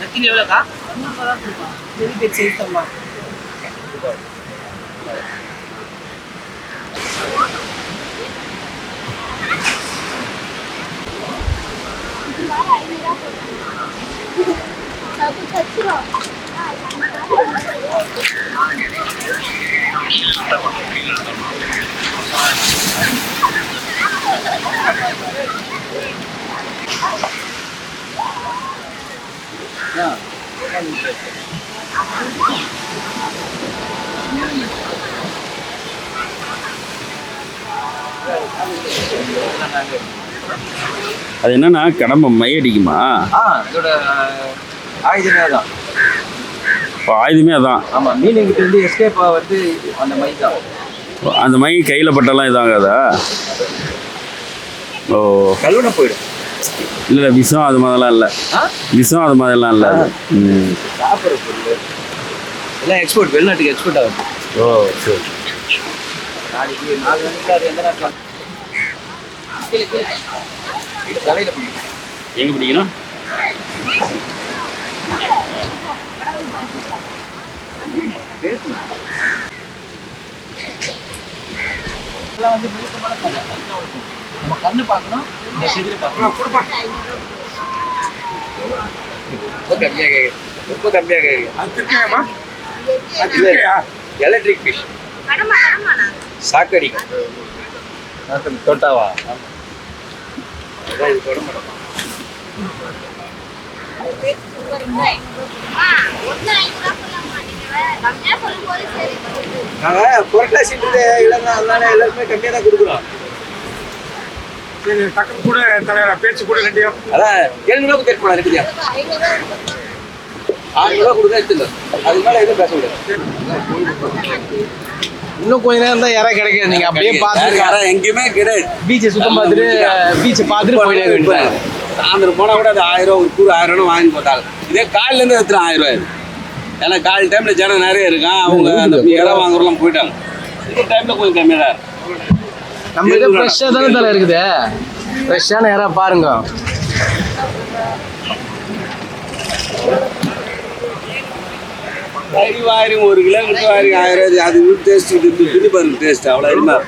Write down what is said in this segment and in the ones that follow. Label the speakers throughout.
Speaker 1: நத்திரி எவ்வளோக்கா
Speaker 2: very good சேர்த்தம்மா Thank you.
Speaker 3: அது என்னன்னா கடம்பை மை அடிக்குமா
Speaker 1: இதோட ஆயுதமே தான்
Speaker 3: இப்போ ஆயுதமே அதான்.
Speaker 1: ஆமாம் மீனுங்கிட்ட இருந்து எஸ்கேப் வந்து அந்த மை தான்
Speaker 3: அந்த மை கையில் பட்டெல்லாம் இதாகாதா? ஓ.
Speaker 1: கல்லுன போயிடும்
Speaker 3: இல்லை இல்லை விஷம் அது மாதிரிலாம் இல்லை. விஷம் அது மாதிரிலாம் இல்லை. ம்.
Speaker 1: சாப்பிட்ற பொருள். எல்லாம் எக்ஸ்போர்ட் வெளிநாட்டுக்கு எக்ஸ்போர்ட் ஆகுது.
Speaker 3: ஓ சரி.
Speaker 1: நாளைக்கு நாலு மணிக்கு அது எந்த நேரத்தில் தலையில் பிடிக்கும்.
Speaker 3: எங்கே பிடிக்கணும்?
Speaker 1: இதெல்லாம் வந்து நம்ம கண்ணு பார்க்கணும் இந்த செதில் பார்க்கணும் ரொம்ப கம்மியாக கேட்குது ரொம்ப கம்மியாக கேட்குது எலக்ட்ரிக் ஃபிஷ் சாக்கடி தோட்டாவா அதான் இது தொட மாட்டோம் நாங்கள் புரட்டாசிட்டு இல்லைன்னா அதனால எல்லாருமே கம்மியாக தான் கொடுக்குறோம்.
Speaker 4: டக்குனு கூட தலைவர் பேச்சு கூட ரெண்டையும்
Speaker 1: அதான் ஏழ்நூறுவா கேட்க போனா ரெண்டு ஆறுநூறுவா கொடுத்தா எடுத்துங்க அதுக்கு மேலே எதுவும் பேச முடியாது.
Speaker 2: இன்னும் கொஞ்ச நேரம் தான் யாரா கிடைக்காது நீங்க அப்படியே பார்த்துட்டு
Speaker 1: எங்கேயுமே கிடையாது.
Speaker 2: பீச்சை சுத்தம் பார்த்துட்டு பீச்சை பார்த்துட்டு போயிட்டே வேண்டியது
Speaker 1: சாயந்தரம் போனால் கூட அது ஆயிரம் ஒரு கூறு ஆயிரம் ரூபா வாங்கி போட்டாங்க. இதே காலிலேருந்து எடுத்துரும் ஆயிரம் ரூபாய். ஏன்னா கால் டைமில் ஜனம் நிறைய இருக்கான் அவங்க அந்த இடம் வாங்குறலாம் போயிட்டாங்க. இந்த டைமில் கொஞ்சம் கம்மியாக தான்
Speaker 2: நம்ம இதை ஃப்ரெஷ்ஷாக தானே தலை இருக்குது. ஃப்ரெஷ்ஷான யாரா பாருங்க.
Speaker 1: கறி வாரிங்க ஒரு கிலோ கிட்ட வாரிங்க ஆயிரம் அது டேஸ்ட் இது பாருங்க டேஸ்ட் அவ்வளோ அருமையாக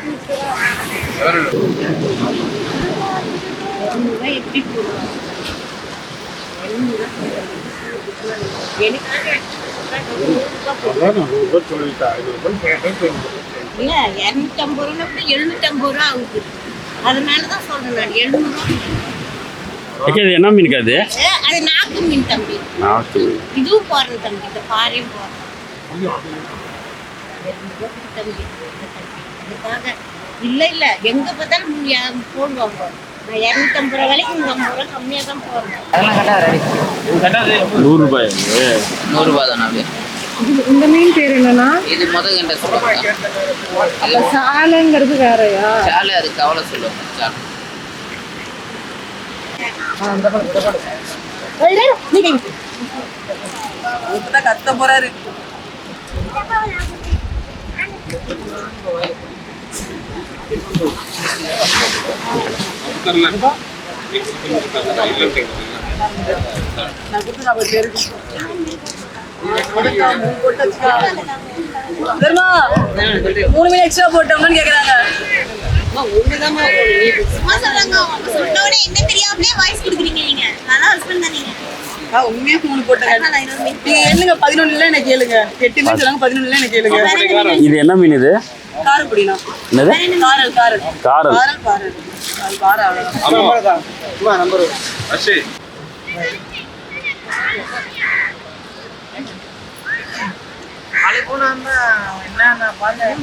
Speaker 5: இல்ல இரநூத்தம்பது ரூபா கூட எழுநூத்தம்பது ரூபா ஆகுது. அதனால தான் சொல்றேன் நான் எழுநூறுவா
Speaker 3: ஓகே இது என்ன மீனுக்கா அது
Speaker 5: அது நாக்கு மீன் தம்பி.
Speaker 3: நாக்கு
Speaker 5: இதுவும் போடுறேன் தம்பி இந்த பாறையும் தம்பி அதுக்காக இல்ல இல்ல எங்க பார்த்தாலும் போடுவாங்க. இரநூத்தம்பது ரூபா வரைக்கும் இங்க ஐம்பது ரூபா கம்மியா தான் போடுறேன்
Speaker 3: நூறுரூபாய் அது
Speaker 6: நூறுரூபா தானே அது?
Speaker 7: இது- இந்த மீன் பேர் என்னன்னா?
Speaker 6: இது முத கண்ட சொல்லுவாங்க.
Speaker 7: சாலைங்கிறது வேறயா?
Speaker 6: சாலை அது கவலை சொல்லுவாங்க சாலை.
Speaker 2: கத்த போறாரு.
Speaker 8: மூணு மீன் எக்ஸ்ட்ரா போட்டோம்னு கேக்குறாங்க. உண்மையா மூணு போட்டாங்க நீங்க என்னங்க பதினொன்னுல என்ன கேளுங்க. எட்டு மீன் சொன்னாங்க பதினொன்னுல என்ன கேளுங்க.
Speaker 3: இது என்ன மீன் இது?
Speaker 8: காரம் பிடினா
Speaker 3: என்னது
Speaker 8: காரல் காரல்.
Speaker 3: காரல்.
Speaker 8: காரல் அவ்வளவுதான்.
Speaker 1: சும்மா நம்பர்.
Speaker 2: நாளைக்கு போனா என்ன நான் பார்த்தேன்